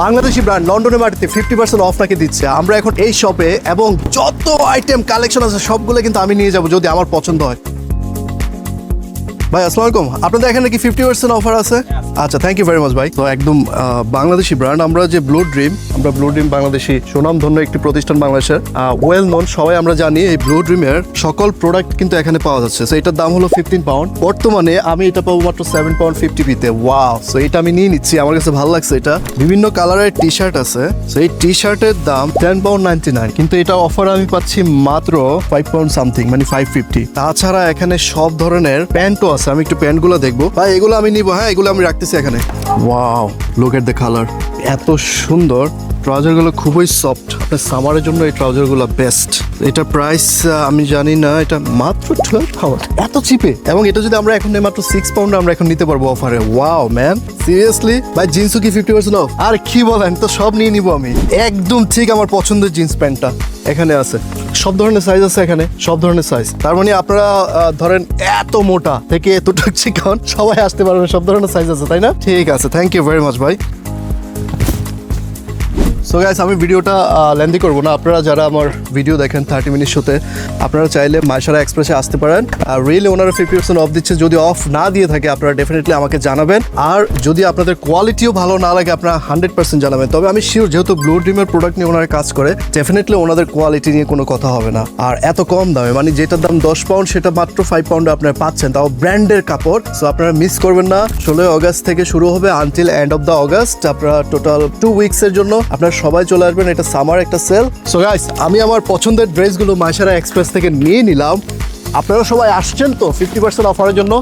Bangladeshi brand লন্ডনের মাটিতে fifty percent of নাকি দিচ্ছে। আমরা এখন এই শপে এবং যত আইটেম কালেকশন আছে, সবগুলো কিন্তু আমি নিয়ে যাব যদি আমার পছন্দ হয়। ভাই, আসসালামু আলাইকুম। আপনাদের এখানে কি ফিফটি পার্সেন্ট অফার আছে? আচ্ছা থ্যাংক ইউ ভেরি মাচ ভাই। তো একদম বাংলাদেশি ব্র্যান্ড আমরা যে ব্লু ড্রিম আমরা ব্লু ড্রিম বাংলাদেশি সুনামধন্য একটি প্রতিষ্ঠান বাংলাদেশের ওয়েল নন সবাই আমরা জানি এই ব্লু ড্রিমের সকল প্রোডাক্ট কিন্তু এখানে পাওয়া যাচ্ছে। সো এটার দাম হলো ফিফটিন পাউন্ড বর্তমানে আমি এটা পাবো মাত্র সেভেন পাউন্ড ফিফটি পিতে ওয়াও সো এটা আমি নিয়ে নিচ্ছি, আমার কাছে ভালো লাগছে এটা। বিভিন্ন কালারের টি শার্ট আছে। সো এই টি শার্টের দাম টেন পাউন্ড নাইনটি নাইন কিন্তু এটা অফার আমি পাচ্ছি মাত্র ফাইভ পাউন্ড সামথিং মানে ফাইভ ফিফটি তাছাড়া এখানে সব ধরনের প্যান্টও আছে আমি একটু প্যান্টগুলো দেখব। ভাই এগুলো আমি নিবো হ্যাঁ এগুলো আমি রাখতেছি এখানে। Wow look at the colour এত সুন্দর। ট্রাউজারগুলো খুবই সফট। আপনার সামারের জন্য এই ট্রাউজারগুলো বেস্ট এটা প্রাইস আমি জানি না এটা মাত্র টুয়েলভ পাউন্ড এত চিপে এবং এটা যদি আমরা এখন মাত্র সিক্স পাউন্ড আমরা এখন নিতে পারব অফারে ওয়াও ম্যান সিরিয়াসলি ভাই জিন্সও কি ফিফটি পার্সেন্ট অফ আর কি বলেন তো সব নিয়ে নিবো আমি। একদম ঠিক আমার পছন্দের জিন্স প্যান্টটা। এখানে আছে। সব ধরনের সাইজ আছে এখানে, সব ধরনের সাইজ তার মানে আপনারা ধরেন এত মোটা থেকে এতটুক চিকন, সবাই আসতে পারবেন সব ধরনের সাইজ আছে, তাই না? ঠিক আছে থ্যাংক ইউ ভেরি মাচ ভাই। সো গাইস আমি ভিডিওটা লেন্দি করব না। আপনারা যারা আমার ভিডিও দেখেন থার্টি মিনিট শোতে আপনারা চাইলে মাইশারা এক্সপ্রেসে আসতে পারেন। আর রিয়েলি ওনারা ফিফটি পার্সেন্ট অফ দিচ্ছে, যদি অফ না দিয়ে থাকে, আপনারা ডেফিনেটলি আমাকে জানাবেন। আর যদি আপনাদের কোয়ালিটিও ভালো না লাগে, আপনারা হান্ড্রেড পার্সেন্ট জানাবেন। তবে আমি শিওর যেহেতু ব্লু ড্রিমের প্রোডাক্ট নিয়ে ওনারা কাজ করে ডেফিনেটলি ওনাদের কোয়ালিটি নিয়ে কোনো কথা হবে না। আর এত কম দামে মানে যেটার দাম দশ পাউন্ড সেটা মাত্র ফাইভ পাউন্ডে আপনারা পাচ্ছেন। তাও ব্র্যান্ডের কাপড় সো আপনারা মিস করবেন না। ষোলোই অগস্ট থেকে শুরু হবে until end of the August আপনারা টোটাল টু উইকসের জন্য আপনারা সবাই চলে আসবেন, এটা সামার একটা সেল সো গাইস আমি আমার পছন্দের ড্রেসগুলো মাইশারা এক্সপ্রেস থেকে নিয়ে নিলাম। আপনারা সবাই আসছেন তো ফিফটি পার্সেন্ট অফারের জন্য?